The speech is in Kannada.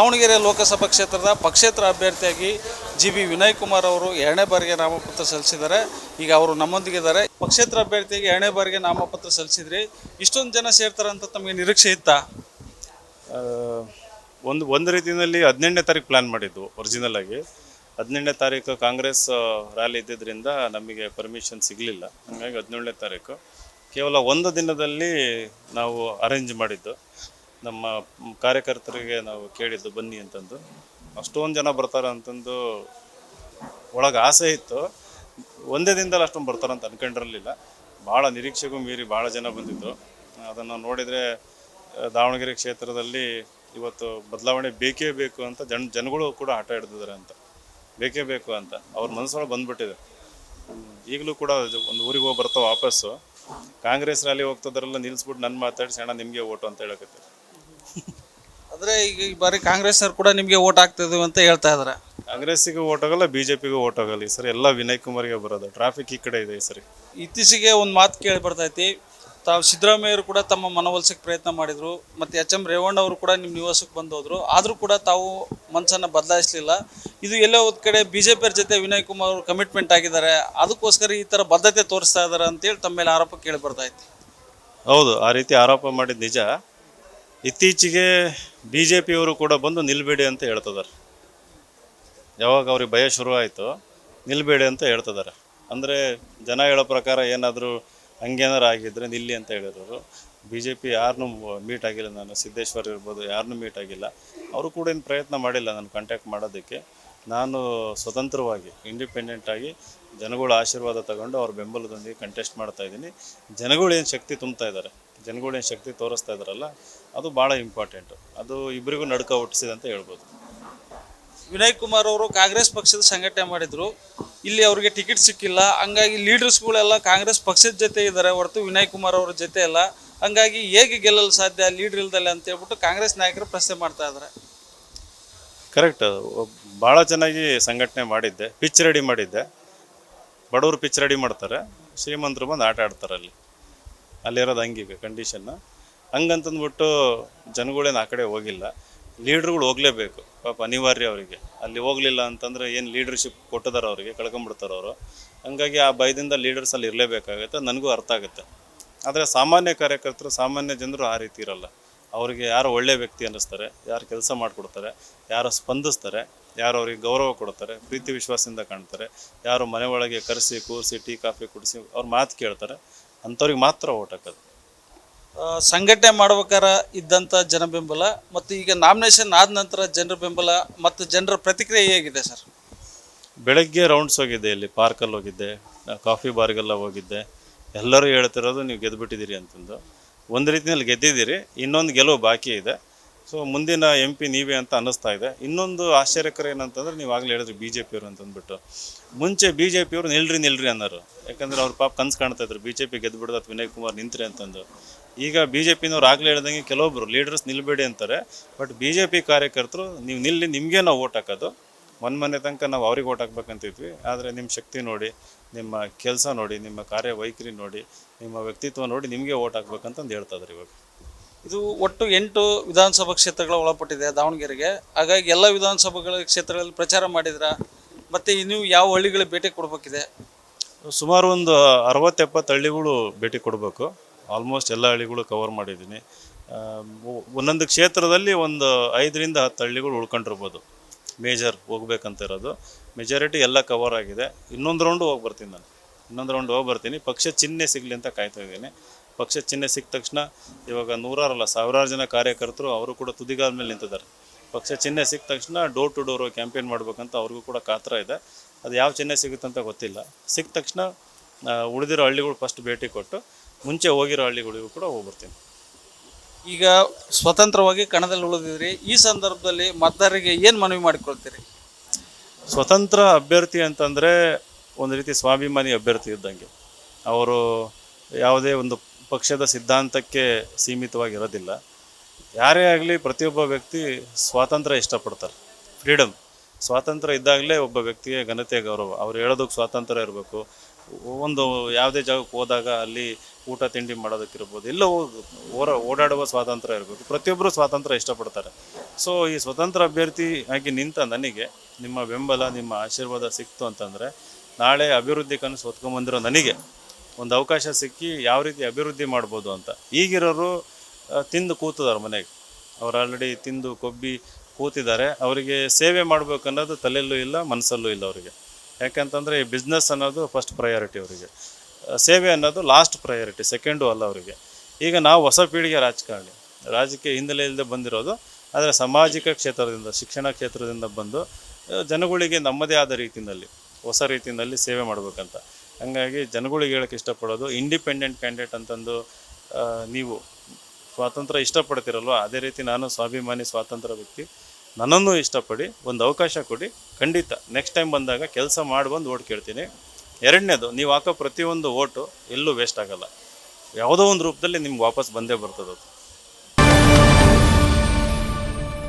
ದಾವಣಗೆರೆ ಲೋಕಸಭಾ ಕ್ಷೇತ್ರದ ಪಕ್ಷೇತರ ಅಭ್ಯರ್ಥಿಯಾಗಿ ಜಿ ಬಿ ವಿನಯ್ ಕುಮಾರ್ ಅವರು ಎರಡನೇ ಬಾರಿಗೆ ನಾಮಪತ್ರ ಸಲ್ಲಿಸಿದ್ದಾರೆ. ಈಗ ಅವರು ನಮ್ಮೊಂದಿಗಿದ್ದಾರೆ ಪಕ್ಷೇತರ ಅಭ್ಯರ್ಥಿಯಾಗಿ ಎರಡನೇ ಬಾರಿಗೆ ನಾಮಪತ್ರ ಸಲ್ಲಿಸಿದ್ರಿ. ಇಷ್ಟೊಂದು ಜನ ಸೇರ್ತಾರೆ ಅಂತ ತಮಗೆ ನಿರೀಕ್ಷೆ ಇತ್ತಾ? ಒಂದು ಒಂದು ರೀತಿಯಲ್ಲಿ ಹದಿನೆಂಟನೇ ತಾರೀಕು ಪ್ಲ್ಯಾನ್ ಮಾಡಿದ್ದು ಒರಿಜಿನಲ್ ಆಗಿ. ಹದಿನೆಂಟನೇ ತಾರೀಕು ಕಾಂಗ್ರೆಸ್ ರ್ಯಾಲಿ ಇದ್ದಿದ್ದರಿಂದ ನಮಗೆ ಪರ್ಮಿಷನ್ ಸಿಗಲಿಲ್ಲ. ಹಾಗಾಗಿ ಹದಿನೇಳನೇ ತಾರೀಕು. ಕೇವಲ ಒಂದು ದಿನದಲ್ಲಿ ನಾವು ಅರೇಂಜ್ ಮಾಡಿದ್ದು. ನಮ್ಮ ಕಾರ್ಯಕರ್ತರಿಗೆ ನಾವು ಕೇಳಿದ್ದು, ಬನ್ನಿ ಅಂತಂದು. ಅಷ್ಟೊಂದು ಜನ ಬರ್ತಾರೆ ಅಂತಂದು ಒಳಗೆ ಆಸೆ ಇತ್ತು. ಒಂದೇ ದಿನದಲ್ಲಿ ಅಷ್ಟೊಂದು ಬರ್ತಾರೆ ಅಂತ ಅನ್ಕೊಂಡಿರಲಿಲ್ಲ. ಭಾಳ ನಿರೀಕ್ಷೆಗೂ ಮೀರಿ ಭಾಳ ಜನ ಬಂದಿದ್ದರು ಅದನ್ನು ನೋಡಿದರೆ ದಾವಣಗೆರೆ ಕ್ಷೇತ್ರದಲ್ಲಿ ಇವತ್ತು ಬದಲಾವಣೆ ಬೇಕೇ ಬೇಕು ಅಂತ ಜನ, ಜನಗಳು ಕೂಡ ಆಟ ಹಿಡಿದಿದ್ದಾರೆ ಅಂತ. ಬೇಕೇ ಬೇಕು ಅಂತ. ಅವ್ರ ಮನಸ್ಸೊಳಗೆ ಬಂದ್ಬಿಟ್ಟಿದೆ. ಈಗಲೂ ಕೂಡ ಒಂದು ಊರಿಗೆ ಹೋಗಿ ಬರ್ತಾವೆ ವಾಪಸ್ಸು. ಕಾಂಗ್ರೆಸ್ ರ್ಯಾಲಿ ಹೋಗ್ತದ್ರೆಲ್ಲ ನಿಲ್ಲಿಸ್ಬಿಟ್ಟು ನನ್ನ ಮಾತಾಡಿಸಿ, ಅಣ್ಣ, ನಿಮಗೆ ಓಟು ಅಂತ ಹೇಳಕತ್ತೆ ಅಂದರೆ ಈಗ ಈ ಬಾರಿ ಕಾಂಗ್ರೆಸ್ನವ್ರು ಕೂಡ ನಿಮಗೆ ಓಟ್ ಹಾಕ್ತಿದ್ವಿ ಅಂತ ಹೇಳ್ತಾ ಇದ್ದಾರೆ ಕಾಂಗ್ರೆಸ್ಸಿಗೂ ಓಟ್ ಹೋಗಲ್ಲ ಬಿಜೆಪಿಗೂ ಓಟ್ ಹೋಗಲ್ಲ ಈ ಸರಿ ಎಲ್ಲ ವಿನಯ್ ಕುಮಾರ್ಗೆ ಬರೋದು. ಟ್ರಾಫಿಕ್ ಈ ಕಡೆ ಇದೆ ಈ ಸರಿ. ಇತ್ತೀಚೆಗೆ ಒಂದು ಮಾತು ಕೇಳಿ ಬರ್ತೈತಿ ತಾವು ಸಿದ್ದರಾಮಯ್ಯರು ಕೂಡ ತಮ್ಮ ಮನವೊಲಿಸಕ್ಕೆ ಪ್ರಯತ್ನ ಮಾಡಿದ್ರು. ಮತ್ತು ಎಚ್ ಎಂ ರೇವಣ್ಣ ಅವರು ಕೂಡ ನಿಮ್ಮ ನಿವಾಸಕ್ಕೆ ಬಂದು ಹೋದ್ರು ಆದರೂ ಕೂಡ ತಾವು ಮನಸ್ಸನ್ನು ಬದಲಾಯಿಸಲಿಲ್ಲ. ಇದು ಎಲ್ಲೋ ಒಂದು ಕಡೆ ಬಿ ಜೆ ಪಿಯವ್ರ ಜೊತೆ ವಿನಯ್ ಕುಮಾರ್ ಅವರು ಕಮಿಟ್ಮೆಂಟ್ ಆಗಿದ್ದಾರೆ. ಅದಕ್ಕೋಸ್ಕರ ಈ ಥರ ಬದ್ಧತೆ ತೋರಿಸ್ತಾ ಇದ್ದಾರೆ ಅಂತೇಳಿ ತಮ್ಮ ಮೇಲೆ ಆರೋಪ ಕೇಳಿ ಬರ್ತೈತಿ ಹೌದು ಆ ರೀತಿ ಆರೋಪ ಮಾಡಿದ ನಿಜ. ಇತ್ತೀಚೆಗೆ ಬಿ ಜೆ ಪಿಯವರು ಕೂಡ ಬಂದು ನಿಲ್ಬೇಡಿ ಅಂತ ಹೇಳ್ತಿದ್ದಾರೆ ಯಾವಾಗ ಅವ್ರಿಗೆ ಭಯ ಶುರು ಆಯಿತು ನಿಲ್ಬೇಡಿ ಅಂತ ಹೇಳ್ತಿದ್ದಾರೆ ಅಂದರೆ ಜನ ಹೇಳೋ ಪ್ರಕಾರ ಏನಾದರೂ ಹಂಗೇನಾರು ಆಗಿದ್ರೆ ನಿಲ್ಲಿ ಅಂತ ಹೇಳಿರೋರು. ಬಿ ಜೆ ಪಿ ಯಾರನ್ನೂ ಮೀಟ್ ಆಗಿಲ್ಲ, ನಾನು ಸಿದ್ದೇಶ್ವರ್ ಇರ್ಬೋದು ಯಾರನ್ನೂ ಮೀಟ್ ಆಗಿಲ್ಲ. ಅವರು ಕೂಡ ಏನು ಪ್ರಯತ್ನ ಮಾಡಿಲ್ಲ ನಾನು ಕಾಂಟ್ಯಾಕ್ಟ್ ಮಾಡೋದಕ್ಕೆ. ನಾನು ಸ್ವತಂತ್ರವಾಗಿ ಇಂಡಿಪೆಂಡೆಂಟಾಗಿ ಜನಗಳ ಆಶೀರ್ವಾದ ತಗೊಂಡು ಅವ್ರ ಬೆಂಬಲದೊಂದಿಗೆ ಕಂಟೆಸ್ಟ್ ಮಾಡ್ತಾ ಇದ್ದೀನಿ. ಜನಗಳು ಏನು ಶಕ್ತಿ ತುಂಬ್ತಾ ಇದ್ದಾರೆ? ಜನಗಳು ಏನು ಶಕ್ತಿ ತೋರಿಸ್ತಾ ಇದ್ದಾರಲ್ಲ ಅದು ಭಾಳ ಇಂಪಾರ್ಟೆಂಟು ಅದು ಇಬ್ಬರಿಗೂ ನಡ್ಕ ಹುಟ್ಟಿಸಿದೆ ಅಂತ ಹೇಳ್ಬೋದು. ವಿನಯ್ ಕುಮಾರ್ ಅವರು ಕಾಂಗ್ರೆಸ್ ಪಕ್ಷದ ಸಂಘಟನೆ ಮಾಡಿದ್ರು. ಇಲ್ಲಿ ಅವರಿಗೆ ಟಿಕೆಟ್ ಸಿಕ್ಕಿಲ್ಲ. ಹಂಗಾಗಿ ಲೀಡರ್ಸ್ಗಳೆಲ್ಲ ಕಾಂಗ್ರೆಸ್ ಪಕ್ಷದ ಜೊತೆ ಇದ್ದಾರೆ. ಹೊರತು ವಿನಯ್ ಕುಮಾರ್ ಅವರ ಜೊತೆ ಇಲ್ಲ ಹಂಗಾಗಿ ಹೇಗೆ ಗೆಲ್ಲಲು ಸಾಧ್ಯ ಲೀಡರ್ ಇಲ್ದಲ್ಲ ಅಂತ ಹೇಳ್ಬಿಟ್ಟು ಕಾಂಗ್ರೆಸ್ ನಾಯಕರು ಪ್ರಶ್ನೆ ಮಾಡ್ತಾ ಇದ್ದಾರೆ. ಕರೆಕ್ಟ್ ಭಾಳ ಚೆನ್ನಾಗಿ ಸಂಘಟನೆ ಮಾಡಿದ್ದೆ. ಪಿಚ್ ರೆಡಿ ಮಾಡಿದ್ದೆ. ಬಡವರು ಪಿಚ್ ರೆಡಿ ಮಾಡ್ತಾರೆ. ಶ್ರೀಮಂತರು ಬಂದು ಆಟ ಆಡ್ತಾರೆ ಅಲ್ಲಿ. ಅಲ್ಲಿರೋದು ಹಂಗೀಗ ಕಂಡೀಷನ್ನು ಹಂಗಂತಂದ್ಬಿಟ್ಟು ಜನಗಳೇನು ಆ ಕಡೆ ಹೋಗಿಲ್ಲ. ಲೀಡ್ರುಗಳು ಹೋಗಲೇಬೇಕು. ಪಾಪ ಅನಿವಾರ್ಯ ಅವರಿಗೆ. ಅಲ್ಲಿ ಹೋಗಲಿಲ್ಲ ಅಂತಂದರೆ ಏನು ಲೀಡರ್ಶಿಪ್ ಕೊಟ್ಟಿದ್ದಾರೆ ಅವರಿಗೆ, ಕಳ್ಕೊಂಬಿಡ್ತಾರೆ ಅವರು. ಹಂಗಾಗಿ ಆ ಭಯದಿಂದ ಲೀಡರ್ಸ್ ಅಲ್ಲಿ ಇರಲೇಬೇಕಾಗುತ್ತೆ. ನನಗೂ ಅರ್ಥ ಆಗುತ್ತೆ. ಆದರೆ ಸಾಮಾನ್ಯ ಕಾರ್ಯಕರ್ತರು, ಸಾಮಾನ್ಯ ಜನರು ಆ ರೀತಿ ಇರಲ್ಲ. ಅವರಿಗೆ ಯಾರು ಒಳ್ಳೆಯ ವ್ಯಕ್ತಿ ಅನ್ನಿಸ್ತಾರೆ, ಯಾರು ಕೆಲಸ ಮಾಡಿಕೊಡ್ತಾರೆ, ಯಾರು ಸ್ಪಂದಿಸ್ತಾರೆ, ಯಾರು ಅವ್ರಿಗೆ ಗೌರವ ಕೊಡ್ತಾರೆ, ಪ್ರೀತಿ ವಿಶ್ವಾಸದಿಂದ ಕಾಣ್ತಾರೆ, ಯಾರು ಮನೆ ಒಳಗೆ ಕರೆಸಿ, ಕೂರಿಸಿ, ಟೀ, ಕಾಫಿ ಕುಡಿಸಿ ಅವ್ರ ಮಾತು ಕೇಳ್ತಾರೆ. ಅಂಥವ್ರಿಗೆ ಮಾತ್ರ ಓಟ್ ಹಾಕೋದು. ಸಂಘಟನೆ ಮಾಡ್ಬೇಕಾರ ಇದ್ದಂಥ ಜನ ಬೆಂಬಲ ಮತ್ತು ಈಗ ನಾಮಿನೇಷನ್ ಆದ ನಂತರ ಜನರ ಬೆಂಬಲ ಮತ್ತು ಜನರ ಪ್ರತಿಕ್ರಿಯೆ ಹೇಗಿದೆ ಸರ್? ಬೆಳಗ್ಗೆ ರೌಂಡ್ಸ್ ಹೋಗಿದ್ದೆ ಇಲ್ಲಿ ಪಾರ್ಕಲ್ಲಿ ಹೋಗಿದ್ದೆ ಕಾಫಿ ಬಾರ್ಗೆಲ್ಲ ಹೋಗಿದ್ದೆ. ಎಲ್ಲರೂ ಹೇಳ್ತಿರೋದು ನೀವು ಗೆದ್ದುಬಿಟ್ಟಿದ್ದೀರಿ ಅಂತಂದು. ಒಂದು ರೀತಿಯಲ್ಲಿ ಗೆದ್ದಿದ್ದೀರಿ, ಇನ್ನೊಂದು ಗೆಲುವು ಬಾಕಿ ಇದೆ. ಸೊ ಮುಂದಿನ ಎಂ ಪಿ ನೀವೇ ಅಂತ ಅನ್ನಿಸ್ತಾ ಇದೆ. ಇನ್ನೊಂದು ಆಶ್ಚರ್ಯಕರ ಏನಂತಂದ್ರೆ ನೀವು ಆಗಲೇ ಹೇಳಿದ್ರಿ ಬಿ ಜೆ ಪಿಯವರು ಅಂತಂದ್ಬಿಟ್ಟು. ಮುಂಚೆ ಬಿ ಜೆ ಪಿಯವರು ನಿಲ್ರಿ ನಿಲ್ರಿ ಅನ್ನೋರು. ಯಾಕಂದ್ರೆ ಅವ್ರ ಪಾಪ ಕನ್ಸು ಕಾಣ್ತಾ ಇದ್ರು. ಬಿ ಜೆ ಪಿ ಗೆದ್ದುಬಿಡ್ದು ಅಥವಾ ವಿನಯ್ ಕುಮಾರ್ ನಿಂತ್ರಿ ಅಂತಂದು. ಈಗ ಬಿ ಜೆ ಪಿನವ್ರು ಆಗಲೇ ಹೇಳ್ದಂಗೆ ಕೆಲವೊಬ್ರು ಲೀಡರ್ಸ್ ನಿಲ್ಬೇಡಿ ಅಂತಾರೆ. ಬಟ್ ಬಿ ಜೆ ಪಿ ಕಾರ್ಯಕರ್ತರು ನೀವು ನಿಲ್ಲಿ, ನಿಮಗೆ ನಾವು ಓಟ್ ಹಾಕೋದು. ಒಂದು ಮನೆ ತನಕ ನಾವು ಅವ್ರಿಗೆ ಓಟ್ ಹಾಕ್ಬೇಕಂತಿದ್ವಿ. ಆದರೆ ನಿಮ್ಮ ಶಕ್ತಿ ನೋಡಿ, ನಿಮ್ಮ ಕೆಲಸ ನೋಡಿ, ನಿಮ್ಮ ಕಾರ್ಯವೈಖರಿ ನೋಡಿ, ನಿಮ್ಮ ವ್ಯಕ್ತಿತ್ವ ನೋಡಿ ನಿಮಗೆ ಓಟ್ ಹಾಕ್ಬೇಕಂತಂದು ಹೇಳ್ತಾ ಇವಾಗ. ಇದು ಒಟ್ಟು ಎಂಟು ವಿಧಾನಸಭಾ ಕ್ಷೇತ್ರಗಳ ಒಳಪಟ್ಟಿದೆ ದಾವಣಗೆರೆಗೆ. ಹಾಗಾಗಿ ಎಲ್ಲ ವಿಧಾನಸಭೆಗಳ ಕ್ಷೇತ್ರಗಳಲ್ಲಿ ಪ್ರಚಾರ ಮಾಡಿದ್ರ ಮತ್ತೆ ನೀವು ಯಾವ ಹಳ್ಳಿಗಳಿಗೆ ಭೇಟಿ ಕೊಡಬೇಕಿದೆ? ಸುಮಾರು ಒಂದು ಅರವತ್ತು ಎಪ್ಪತ್ತು ಹಳ್ಳಿಗಳು ಭೇಟಿ ಕೊಡಬೇಕು. ಆಲ್ಮೋಸ್ಟ್ ಎಲ್ಲ ಹಳ್ಳಿಗಳು ಕವರ್ ಮಾಡಿದ್ದೀನಿ. ಒಂದೊಂದು ಕ್ಷೇತ್ರದಲ್ಲಿ ಒಂದು ಐದರಿಂದ ಹತ್ತು ಹಳ್ಳಿಗಳು ಉಳ್ಕೊಂಡಿರ್ಬೋದು. ಮೇಜರ್ ಹೋಗ್ಬೇಕಂತ ಇರೋದು. ಮೆಜಾರಿಟಿ ಎಲ್ಲ ಕವರ್ ಆಗಿದೆ. ಇನ್ನೊಂದು ರೌಂಡು ಹೋಗಿ ಬರ್ತೀನಿ ನಾನು. ಇನ್ನೊಂದು ರೌಂಡ್ ಹೋಗಿ ಬರ್ತೀನಿ. ಪಕ್ಷ ಚಿಹ್ನೆ ಸಿಗಲಿ ಅಂತ ಕಾಯ್ತಾ ಇದ್ದೀನಿ. ಪಕ್ಷ ಚಿಹ್ನೆ ಸಿಕ್ಕ ತಕ್ಷಣ ಇವಾಗ ನೂರಾರಲ್ಲ ಸಾವಿರಾರು ಜನ ಕಾರ್ಯಕರ್ತರು ಅವರು ಕೂಡ ತುದಿಗಾಲ ಮೇಲೆ ನಿಂತಿದ್ದಾರೆ. ಪಕ್ಷ ಚಿಹ್ನೆ ಸಿಕ್ಕ ತಕ್ಷಣ ಡೋರ್ ಟು ಡೋರ್ ಕ್ಯಾಂಪೇನ್ ಮಾಡಬೇಕಂತ ಅವ್ರಿಗೂ ಕೂಡ ಕಾತರ ಇದೆ. ಅದು ಯಾವ ಚಿಹ್ನೆ ಸಿಗುತ್ತಂತ ಗೊತ್ತಿಲ್ಲ. ಸಿಕ್ಕ ತಕ್ಷಣ ಉಳಿದಿರೋ ಹಳ್ಳಿಗಳು ಫಸ್ಟ್ ಭೇಟಿ ಕೊಟ್ಟು ಮುಂಚೆ ಹೋಗಿರೋ ಹಳ್ಳಿಗಳಿಗೂ ಕೂಡ ಹೋಗ್ಬರ್ತೀನಿ. ಈಗ ಸ್ವತಂತ್ರವಾಗಿ ಕಣದಲ್ಲಿ ಉಳಿದಿದ್ರಿ. ಈ ಸಂದರ್ಭದಲ್ಲಿ ಮತದಾರರಿಗೆ ಏನು ಮನವಿ ಮಾಡಿಕೊಳ್ತೀರಿ? ಸ್ವತಂತ್ರ ಅಭ್ಯರ್ಥಿ ಅಂತಂದರೆ ಒಂದು ರೀತಿ ಸ್ವಾಭಿಮಾನಿ ಅಭ್ಯರ್ಥಿ ಇದ್ದಂಗೆ. ಅವರು ಯಾವುದೇ ಒಂದು ಪಕ್ಷದ ಸಿದ್ಧಾಂತಕ್ಕೆ ಸೀಮಿತವಾಗಿರೋದಿಲ್ಲ. ಯಾರೇ ಆಗಲಿ ಪ್ರತಿಯೊಬ್ಬ ವ್ಯಕ್ತಿ ಸ್ವಾತಂತ್ರ್ಯ ಇಷ್ಟಪಡ್ತಾರೆ. ಫ್ರೀಡಮ್ ಸ್ವಾತಂತ್ರ್ಯ ಇದ್ದಾಗಲೇ ಒಬ್ಬ ವ್ಯಕ್ತಿಗೆ ಘನತೆ ಗೌರವ. ಅವ್ರು ಹೇಳೋದಕ್ಕೆ ಸ್ವಾತಂತ್ರ್ಯ ಇರಬೇಕು. ಒಂದು ಯಾವುದೇ ಜಾಗಕ್ಕೆ ಹೋದಾಗ ಅಲ್ಲಿ ಊಟ, ತಿಂಡಿ ಮಾಡೋದಕ್ಕಿರ್ಬೋದು. ಎಲ್ಲ ಓರ, ಓಡಾಡುವ ಸ್ವಾತಂತ್ರ್ಯ ಇರಬೇಕು. ಪ್ರತಿಯೊಬ್ಬರು ಸ್ವಾತಂತ್ರ್ಯ ಇಷ್ಟಪಡ್ತಾರೆ. ಸೊ ಈ ಸ್ವತಂತ್ರ ಅಭ್ಯರ್ಥಿ ಆಗಿ ನಿಂತ ನನಗೆ ನಿಮ್ಮ ಬೆಂಬಲ, ನಿಮ್ಮ ಆಶೀರ್ವಾದ ಸಿಕ್ತು ಅಂತಂದರೆ ನಾಳೆ ಅಭಿವೃದ್ಧಿ ಕನಸು ಹೊತ್ಕೊಂಬಂದಿರೋ ನನಗೆ ಒಂದು ಅವಕಾಶ ಸಿಕ್ಕಿ ಯಾವ ರೀತಿ ಅಭಿವೃದ್ಧಿ ಮಾಡ್ಬೋದು ಅಂತ. ಈಗಿರೋರು ತಿಂದು ಕೂತಿದ್ದಾರೆ ಮನೆಗೆ. ಅವ್ರು ಆಲ್ರೆಡಿ ತಿಂದು ಕೊಬ್ಬಿ ಕೂತಿದ್ದಾರೆ. ಅವರಿಗೆ ಸೇವೆ ಮಾಡ್ಬೇಕು ಅನ್ನೋದು ತಲೆಯಲ್ಲೂ ಇಲ್ಲ, ಮನಸ್ಸಲ್ಲೂ ಇಲ್ಲ ಅವರಿಗೆ. ಯಾಕೆಂತಂದರೆ ಈ ಬಿಸ್ನೆಸ್ ಅನ್ನೋದು ಫಸ್ಟ್ ಪ್ರಯಾರಿಟಿ ಅವರಿಗೆ. ಸೇವೆ ಅನ್ನೋದು ಲಾಸ್ಟ್ ಪ್ರಯಾರಿಟಿ ಸೆಕೆಂಡು ಅಲ್ಲ ಅವರಿಗೆ. ಈಗ ನಾವು ಹೊಸ ಪೀಳಿಗೆ ರಾಜಕಾರಣಿ. ರಾಜಕೀಯ ಹಿನ್ನೆಲೆ ಇಲ್ಲದೆ ಬಂದಿರೋದು, ಆದರೆ ಸಾಮಾಜಿಕ ಕ್ಷೇತ್ರದಿಂದ, ಶಿಕ್ಷಣ ಕ್ಷೇತ್ರದಿಂದ ಬಂದು ಜನಗಳಿಗೆ ನಮ್ಮದೇ ಆದ ರೀತಿಯಲ್ಲಿ, ಹೊಸ ರೀತಿಯಲ್ಲಿ ಸೇವೆ ಮಾಡಬೇಕಂತ. ಹಾಗಾಗಿ ಜನಗಳಿಗೆ ಹೇಳಕ್ಕೆ ಇಷ್ಟಪಡೋದು ಇಂಡಿಪೆಂಡೆಂಟ್ ಕ್ಯಾಂಡಿಡೇಟ್ ಅಂತಂದು ನೀವು ಸ್ವಾತಂತ್ರ್ಯ ಇಷ್ಟಪಡ್ತಿರಲ್ವ? ಅದೇ ರೀತಿ ನಾನು ಸ್ವಾಭಿಮಾನಿ, ಸ್ವಾತಂತ್ರ್ಯ ವ್ಯಕ್ತಿ. ನನ್ನನ್ನು ಇಷ್ಟಪಡಿ, ಒಂದು ಅವಕಾಶ ಕೊಡಿ. ಖಂಡಿತ ನೆಕ್ಸ್ಟ್ ಟೈಮ್ ಬಂದಾಗ ಕೆಲಸ ಮಾಡಿ ಬಂದು ಓಟ್ ಕೇಳ್ತೀನಿ. ಎರಡನೇದು, ನೀವು ಹಾಕೋ ಪ್ರತಿಯೊಂದು ಓಟು ಎಲ್ಲೂ ವೇಸ್ಟ್ ಆಗೋಲ್ಲ. ಯಾವುದೋ ಒಂದು ರೂಪದಲ್ಲಿ ನಿಮ್ಗೆ ವಾಪಸ್ ಬಂದೇ ಬರ್ತದೆ ಅದು.